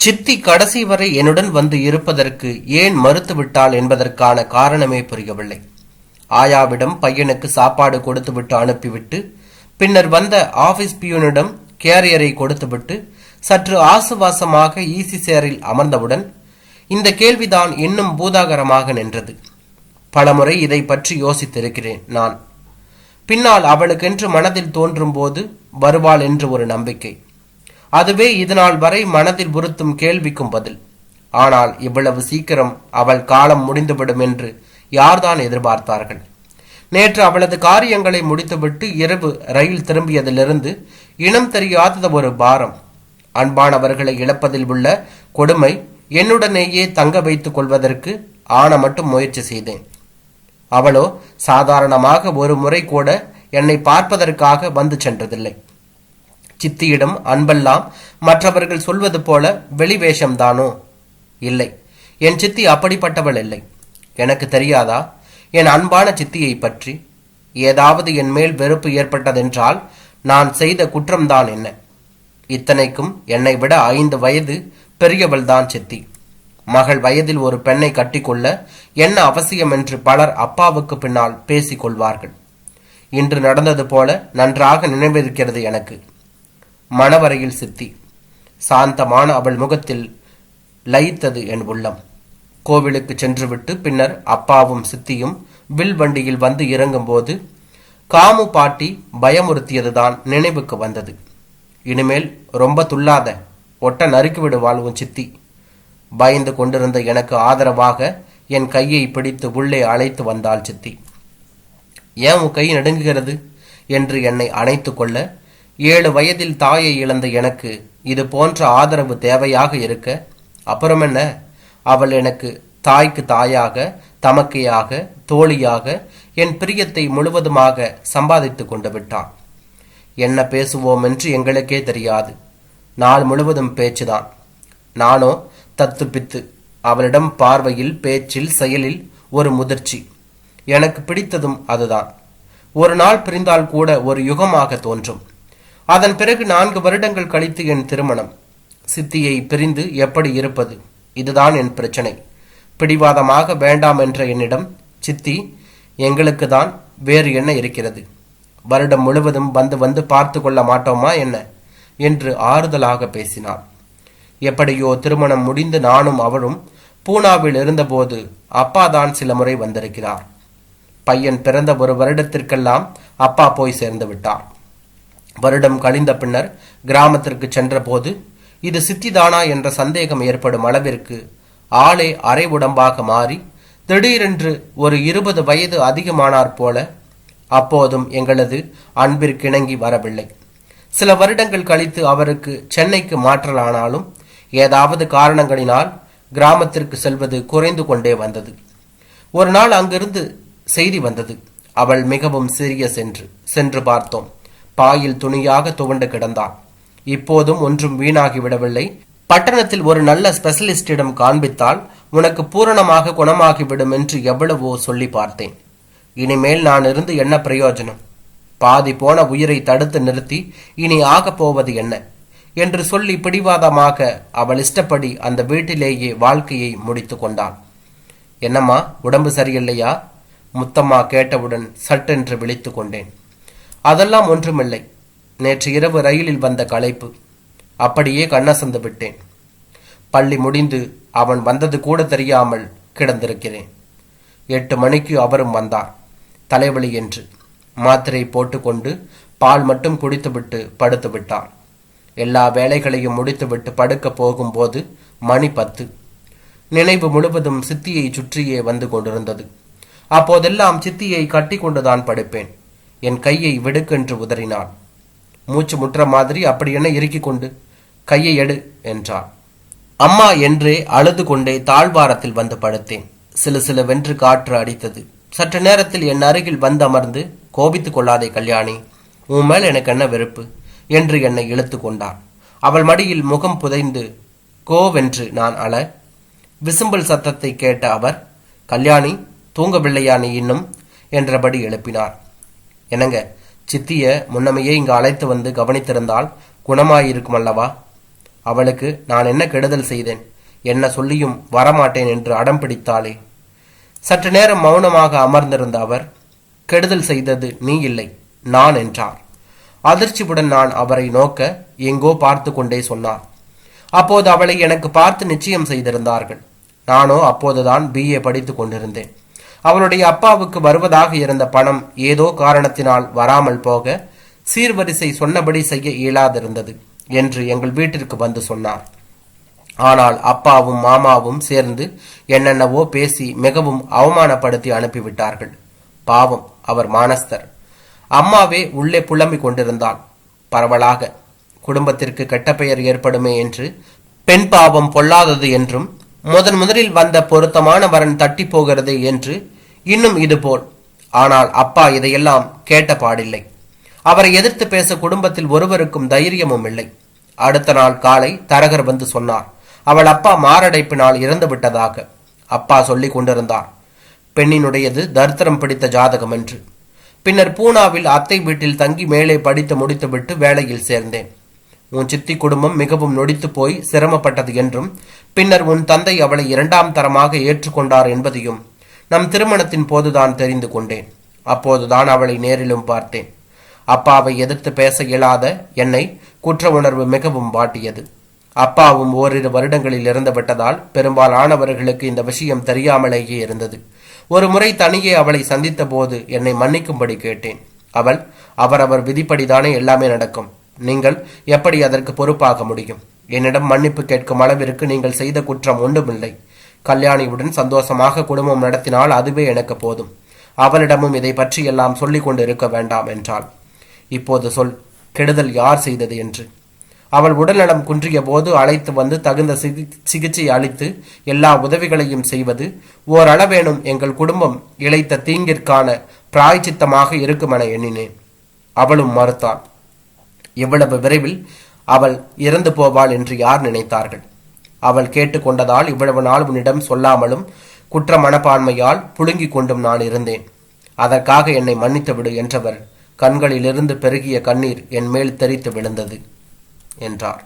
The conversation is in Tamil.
சித்தி கடைசி வரை என்னுடன் வந்து இருப்பதற்கு ஏன் மறுத்துவிட்டாள் என்பதற்கான காரணமே புரியவில்லை. ஆயாவிடம் பையனுக்கு சாப்பாடு கொடுத்துவிட்டு அனுப்பிவிட்டு பின்னர் வந்த ஆபீஸ் பியூனிடம் கேரியரை கொடுத்துவிட்டு சற்று ஆசுவாசமாக ஈசி சேரில் அமர்ந்தவுடன் இந்த கேள்விதான் இன்னும் பூதாகரமாக நின்றது. பலமுறை இதை பற்றி யோசித்திருக்கிறேன் நான். பின்னால் அவளுக்கென்று மனதில் தோன்றும் போது வருவாள் என்று ஒரு நம்பிக்கை. அதுவே இதுநாள் வரை மனதில் உறுத்தும் கேள்விக்கும் பதில். ஆனால் இவ்வளவு சீக்கிரம் அவள் காலம் முடிந்துவிடும் என்று யார்தான் எதிர்பார்த்தார்கள்? நேற்று அவளது காரியங்களை முடித்துவிட்டு இரவு ரயில் திரும்பியதிலிருந்து இனம் தெரியாதது ஒரு பாரம். அன்பானவர்களை இழப்பதில் உள்ள கொடுமை என்னுடனேயே தங்க வைத்துக் கொள்வதற்கு ஆன மட்டும் முயற்சி செய்தேன். அவளோ சாதாரணமாக ஒரு முறை கூட என்னை பார்ப்பதற்காக வந்து சென்றதில்லை. சித்தியிடம் அன்பெல்லாம் மற்றவர்கள் சொல்வது போல வெளிவேஷம்தானோ இல்லை. என் சித்தி அப்படிப்பட்டவள் இல்லை எனக்கு தெரியாதா? என் அன்பான சித்தியை பற்றி. ஏதாவது என் மேல் வெறுப்பு ஏற்பட்டதென்றால் நான் செய்த குற்றம்தான் என்ன? இத்தனைக்கும் என்னை விட ஐந்து வயது பெரியவள்தான் சித்தி. மகள் வயதில் ஒரு பெண்ணை கட்டிக்கொள்ள என்ன அவசியம் என்று பலர் அப்பாவுக்கு பின்னால் பேசிக்கொள்வார்கள். இன்று நடந்தது போல நன்றாக நினைவிருக்கிறது எனக்கு. மணவரையில் சித்தி. சாந்தமான அவள் முகத்தில் லயித்தது என் உள்ளம். கோவிலுக்கு சென்றுவிட்டு பின்னர் அப்பாவும் சித்தியும் வில் வண்டியில் வந்து இறங்கும்போது காமு பாட்டி பயமுறுத்தியதுதான் நினைவுக்கு வந்தது. இனிமேல் ரொம்ப துள்ளாத ஒட்ட நறுக்கி விடுவாள் உன் சித்தி. பயந்து கொண்டிருந்த எனக்கு ஆதரவாக என் கையை பிடித்து உள்ளே அழைத்து வந்தாள் சித்தி. ஏன் உன் கை நடுங்குகிறது என்று என்னை அணைத்து கொள்ள ஏழு வயதில் தாயை இழந்த எனக்கு இது போன்ற ஆதரவு தேவையாக இருக்க அப்புறம் என்ன? அவள் எனக்கு தாய்க்கு தாயாக தமக்கையாக தோழியாக என் பிரியத்தை முழுவதுமாக சம்பாதித்து கொண்டு விட்டான். என்ன பேசுவோம் என்று எங்களுக்கே தெரியாது. நாள் முழுவதும் பேச்சுதான். நானோ தத்து பித்து அவளிடம் பார்வையில் பேச்சில் செயலில் ஒரு முதிர்ச்சி. எனக்கு பிடித்ததும் அதுதான். ஒரு நாள் பிரிந்தால் கூட ஒரு யுகமாக தோன்றும். அதன் பிறகு நான்கு வருடங்கள் கழித்து என் திருமணம். சித்தியை பிரிந்து எப்படி இருப்பது? இதுதான் என் பிரச்சனை. பிடிவாதமாக வேண்டாம் என்ற என்னிடம் சித்தி எங்களுக்கு தான் வேறு என்ன இருக்கிறது? வருடம் முழுவதும் வந்து வந்து பார்த்து கொள்ள மாட்டோமா என்ன? என்று ஆறுதலாக பேசினாள். எப்படியோ திருமணம் முடிந்து நானும் அவளும் பூனாவில் இருந்தபோது அப்பா தான் சில முறை வந்திருக்கிறார். பையன் பிறந்த ஒரு வருடத்திற்கெல்லாம் அப்பா போய் சேர்ந்து விட்டார். வருடம் கழிந்த பின்னர் கிராமத்திற்கு சென்றபோது இது சித்திதானா என்ற சந்தேகம் ஏற்படும் அளவிற்கு ஆளே அரை உடம்பாக மாறி திடீரென்று ஒரு இருபது வயது அதிகமானார் போல அப்போதும் எங்களது அன்பிற்கிணங்கி வரவில்லை. சில வருடங்கள் கழித்து அவருக்கு சென்னைக்கு மாற்றலானாலும் ஏதாவது காரணங்களினால் கிராமத்திற்கு செல்வது குறைந்து கொண்டே வந்தது. ஒரு நாள் அங்கிருந்து செய்தி வந்தது. அவள் மிகவும் சீரியஸ் என்று சென்று பார்த்தோம். பாயில் துணியாக துவண்டு கிடந்தான். இப்போதும் ஒன்றும் வீணாகிவிடவில்லை. பட்டணத்தில் ஒரு நல்ல ஸ்பெஷலிஸ்டிடம் காண்பித்தால் உனக்கு பூரணமாக குணமாகிவிடும் என்று எவ்வளவோ சொல்லி பார்த்தேன். இனிமேல் நான் இருந்து என்ன பிரயோஜனம்? பாதி போன உயிரை தடுத்து நிறுத்தி இனி ஆகப் போவது என்ன? என்று சொல்லி பிடிவாதமாக அவள் இஷ்டப்படி அந்த வீட்டிலேயே வாழ்க்கையை முடித்து கொண்டாள். என்னம்மா உடம்பு சரியில்லையா? முத்தம்மா கேட்டவுடன் சட்டென்று விழித்து கொண்டேன். அதெல்லாம் ஒன்றுமில்லை. நேற்று இரவு ரயிலில் வந்த களைப்பு. அப்படியே கண்ணசந்து விட்டேன். பள்ளி முடிந்து அவன் வந்தது கூட தெரியாமல் கிடந்திருக்கிறேன். எட்டு மணிக்கு அவரும் வந்தார். தலைவலி என்று. மாத்திரை போட்டுக்கொண்டு பால் மட்டும் குடித்துவிட்டு படுத்து விட்டார் எல்லா வேலைகளையும் முடித்துவிட்டு படுக்க போகும்போது மணி பத்து. நினைவு முழுவதும் சித்தியை சுற்றியே வந்து கொண்டிருந்தது. அப்போதெல்லாம் சித்தியை கட்டி கொண்டுதான் படுப்பேன். என் கையை விடுக்கென்று உதறினான் மூச்சு முற்ற மாதிரி அப்படி என்ன இறுக்கிக் கொண்டு கையை எடு என்றான் அம்மா என்றே அழுது கொண்டே தாழ்வாரத்தில் வந்து படுத்தேன். சில சில வென்று காற்று அடித்தது. சற்று நேரத்தில் என் அருகில் வந்து அமர்ந்து கோபித்துக் கொள்ளாதே கல்யாணி உன் மேல் எனக்கு என்ன வெறுப்பு? என்று என்னை இழுத்து கொண்டான் அவள் மடியில் முகம் புதைந்து கோவென்று நான் அழ விசும்பல் சத்தத்தை கேட்ட அவர் கல்யாணி தூங்கவில்லையா நீ இன்னும்? என்றபடி எழுப்பினார். என்னங்க சித்திய முன்னமையே இங்கு அழைத்து வந்து கவனித்திருந்தால் குணமாயிருக்கும் அல்லவா? அவளுக்கு நான் என்ன கெடுதல் செய்தேன்? என்ன சொல்லியும் வரமாட்டேன் என்று அடம் பிடித்தாளே. சற்று நேரம் மௌனமாக அமர்ந்திருந்த அவர் கெடுதல் செய்தது நீ இல்லை நான் என்றார். அதிர்ச்சியுடன் நான் அவரை நோக்க எங்கோ பார்த்து கொண்டே சொன்னார். அப்போது அவளை எனக்கு பார்த்து நிச்சயம் செய்திருந்தார்கள். நானோ அப்போதுதான் பிஏ படித்துக் கொண்டிருந்தேன். அவளுடைய அப்பாவுக்கு வருவதாக இருந்த பணம் ஏதோ காரணத்தினால் வராமல் போக சீர்வரிசை சொன்னபடி செய்ய இயலாதிருந்தது என்று எங்கள் வீட்டிற்கு வந்து சொன்னார். ஆனால் அப்பாவும் மாமாவும் சேர்ந்து என்னென்னவோ பேசி மிகவும் அவமானப்படுத்தி அனுப்பிவிட்டார்கள். பாவம் அவர் மானஸ்தர். அம்மாவே உள்ளே புலம்பிக் கொண்டிருந்தாள். பரவலாக குடும்பத்திற்கு கெட்ட பெயர் ஏற்படுமே என்று பெண் பாவம் பொல்லாதது என்றும் முதன் முதலில் வந்த பொருத்தமான வரன் தட்டி போகிறது என்று இன்னும் இதுபோல் ஆனால் அப்பா இதையெல்லாம் கேட்ட பாடில்லை. அவரை எதிர்த்து பேச குடும்பத்தில் ஒருவருக்கும் தைரியமும் இல்லை. அடுத்த நாள் காலை தரகர் வந்து சொன்னார் அவள் அப்பா மாரடைப்பினால் இறந்து விட்டதாக. அப்பா சொல்லிக் கொண்டிருந்தார் பெண்ணினுடையது தரித்திரம் பிடித்த ஜாதகம் என்று பின்னர் பூனாவில் அத்தை வீட்டில் தங்கி மேலே படித்து முடித்துவிட்டு வேலையில் சேர்ந்தேன். உன் சித்தி குடும்பம் மிகவும் நொடித்து போய் சிரமப்பட்டது என்றும் பின்னர் உன் தந்தை அவளை இரண்டாம் தரமாக ஏற்றுக்கொண்டார் என்பதையும் நம் திருமணத்தின் போதுதான் தெரிந்து கொண்டேன். அப்போதுதான் அவளை நேரிலும் பார்த்தேன். அப்பாவை எதிர்த்து பேச இயலாத என்னை குற்ற உணர்வு மிகவும் வாட்டியது. அப்பாவும் ஓரிரு வருடங்களில் இறந்து விட்டதால் பெரும்பாலானவர்களுக்கு இந்த விஷயம் தெரியாமலேயே இருந்தது. ஒரு முறை தனியே அவளை சந்தித்த போது என்னை மன்னிக்கும்படி கேட்டேன். அவள் அவரவர் விதிப்படிதானே எல்லாமே நடக்கும். நீங்கள் எப்படி அதற்கு பொறுப்பாக முடியும்? என்னிடம் மன்னிப்பு கேட்கும் அளவிற்கு நீங்கள் செய்த குற்றம் ஒன்றுமில்லை. கல்யாணியுடன் சந்தோஷமாக குடும்பம் நடத்தினால் அதுவே எனக்கு போதும். அவளிடமும் இதை பற்றி எல்லாம் சொல்லிக் கொண்டு இருக்க வேண்டாம் என்றாள். இப்போது சொல் கெடுதல் யார் செய்தது என்று. அவள் உடல்நலம் குன்றிய போது அழைத்து வந்து தகுந்த சிகி- சிகிச்சை அளித்து எல்லா உதவிகளையும் செய்வது ஓரளவேனும் எங்கள் குடும்பம் இழைத்த தீங்கிற்கான பிராய்ச்சித்தமாக இருக்குமென எண்ணினேன். அவளும் மறுத்தாள். இவ்வளவு விரைவில் அவள் இறந்து போவாள் என்று யார் நினைத்தார்கள்? அவள் கேட்டுக்கொண்டதால் இவ்வளவு நாள் உன்னிடம் சொல்லாமலும் குற்ற மனப்பான்மையால் புழுங்கிக் கொண்டும் நான் இருந்தேன். அதற்காக என்னை மன்னித்து விடு என்றவர் கண்களிலிருந்து பெருகிய கண்ணீர் என் மேல் தெரித்து விழுந்தது என்றார்.